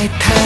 내 탓.